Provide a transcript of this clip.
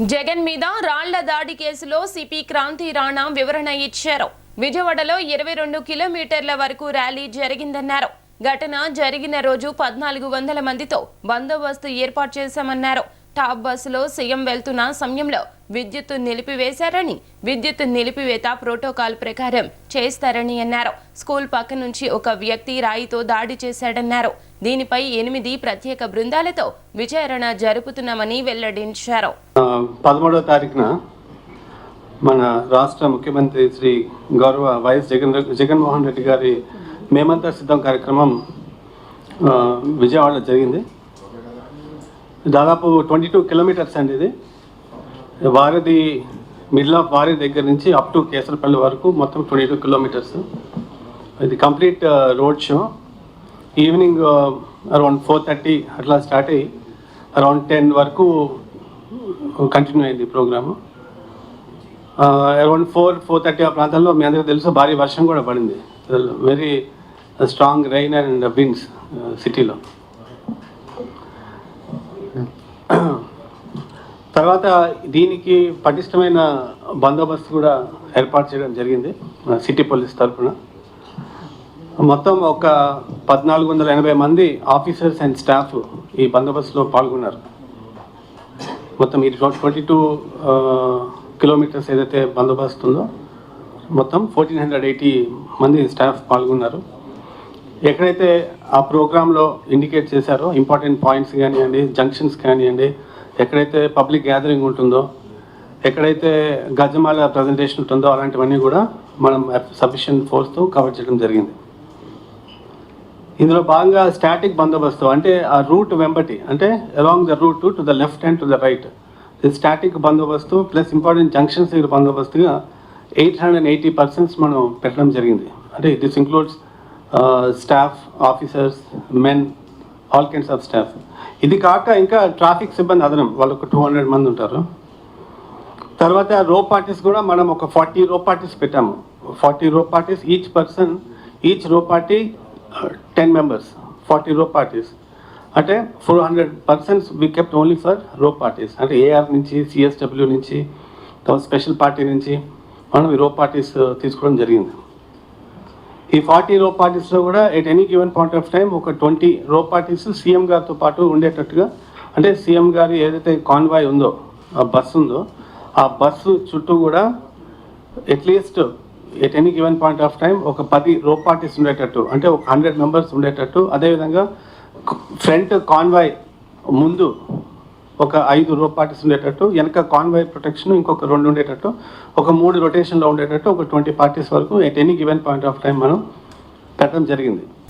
జగన్ మీద రాళ్ళ దాడి కేసులో సిపి క్రాంతి రాణా వివరణ ఇచ్చారు. విజయవాడలో ఇరవై రెండు కిలోమీటర్ల వరకు ర్యాలీ జరిగిందన్నారు. ఘటన జరిగిన రోజు పద్నాలుగు వందల మందితో బందోబస్తు ఏర్పాటు చేశామన్నారు. టాప్ బస్సులో సీఎం వెళ్తున్న సమయంలో విద్యుత్ నిలిపివేశారని విద్యుత్ నిలిపివేత ప్రోటోకాల్ ప్రకారం చేస్తారని అన్నారు. స్కూల్ పక్క నుంచి ఒక వ్యక్తి రాయితో దాడి చేశాడన్నారు. దీనిపై ఎనిమిది ప్రత్యేక బృందాలతో విచారణ జరుపుతున్నామని వెల్లడించారు. పదమూడవ తారీఖున మన రాష్ట్ర ముఖ్యమంత్రి శ్రీ గౌరవ వైఎస్ జగన్ జగన్మోహన్ రెడ్డి గారి మేమంతా సిద్ధం కార్యక్రమం విజయవాడలో జరిగింది. దాదాపు ట్వంటీ టూ కిలోమీటర్స్ అండి ఇది. వారధి మిడిల్ ఆఫ్ వారి దగ్గర నుంచి అప్ టు కేసరపల్లి వరకు మొత్తం ట్వంటీ టూ కిలోమీటర్స్. ఇది complete road show. Evening around four thirty అట్లా స్టార్ట్ అయ్యి అరౌండ్ టెన్ వరకు కంటిన్యూ అయింది programme. Around four four thirty ఆ ప్రాంతాల్లో మీ అందరికీ తెలుసు భారీ వర్షం కూడా పడింది. Very strong rain and winds సిటీలో తర్వాత దీనికి పటిష్టమైన బందోబస్తు కూడా ఏర్పాటు చేయడం జరిగింది సిటీ పోలీస్ తరఫున మొత్తం ఒక పద్నాలుగు వందల ఎనభై మంది ఆఫీసర్స్ అండ్ స్టాఫ్ ఈ బందోబస్తులో పాల్గొన్నారు. మొత్తం ఈ ట్వంటీ టూ కిలోమీటర్స్ ఏదైతే బందోబస్తు ఉందో మొత్తం ఫోర్టీన్ హండ్రెడ్ ఎయిటీ మంది స్టాఫ్ పాల్గొన్నారు. ఎక్కడైతే ఆ ప్రోగ్రాంలో ఇండికేట్ చేశారో ఇంపార్టెంట్ పాయింట్స్ కానివ్వండి జంక్షన్స్ కానివ్వండి ఎక్కడైతే పబ్లిక్ గ్యాదరింగ్ ఉంటుందో ఎక్కడైతే గజమాల ప్రజెంటేషన్ ఉంటుందో అలాంటివన్నీ కూడా మనం సఫిషియెంట్ ఫోర్స్తో కవర్ చేయడం జరిగింది. ఇందులో భాగంగా స్టాటిక్ బందోబస్తు అంటే ఆ రూట్ వెంబటి అంటే along the route to the left and to the right static బందోబస్తు ప్లస్ ఇంపార్టెంట్ జంక్షన్స్ దగ్గర బందోబస్తుగా ఎయిట్ హండ్రెడ్ ఎయిటీ పర్సన్స్ మనం పెట్టడం జరిగింది. అంటే this includes staff officers men all kinds of staff ఇది కాక ఇంకా ట్రాఫిక్ సిబ్బంది అదనం వాళ్ళు ఒక టూ హండ్రెడ్ మంది ఉంటారు. తర్వాత రో పార్టీస్ కూడా మనం ఒక ఫార్టీ రో పార్టీస్ పెట్టాము. Forty rope parties each person each rope party ten members forty rope parties అంటే four hundred persons we kept only for rope parties అంటే ఏఆర్ నుంచి సిఎస్డబ్ల్యూ నుంచి తర్వాత స్పెషల్ పార్టీ నుంచి మనం ఈ రో పార్టీస్ uh, తీసుకోవడం జరిగింది. ఈ ఫార్టీ రో పార్టీస్లో కూడా at any given point of time ఒక ట్వంటీ రో పార్టీస్ సీఎం గారితో పాటు ఉండేటట్టుగా అంటే సీఎం గారి ఏదైతే కాన్వాయ్ ఉందో ఆ బస్సు ఉందో ఆ బస్సు చుట్టూ కూడా at least at any given point of time ఒక పది రో పార్టీస్ ఉండేటట్టు అంటే ఒక హండ్రెడ్ మెంబర్స్ ఉండేటట్టు అదేవిధంగా ఫ్రంట్ కాన్వాయ్ ముందు ఒక ఐదు రో పార్టీస్ ఉండేటట్టు వెనక కాన్వాయ్ ప్రొటెక్షన్ ఇంకొక రెండు ఉండేటట్టు ఒక మూడు రొటేషన్లో ఉండేటట్టు ఒక ట్వంటీ పార్టీస్ వరకు at any given point of time మనం పెట్టడం జరిగింది.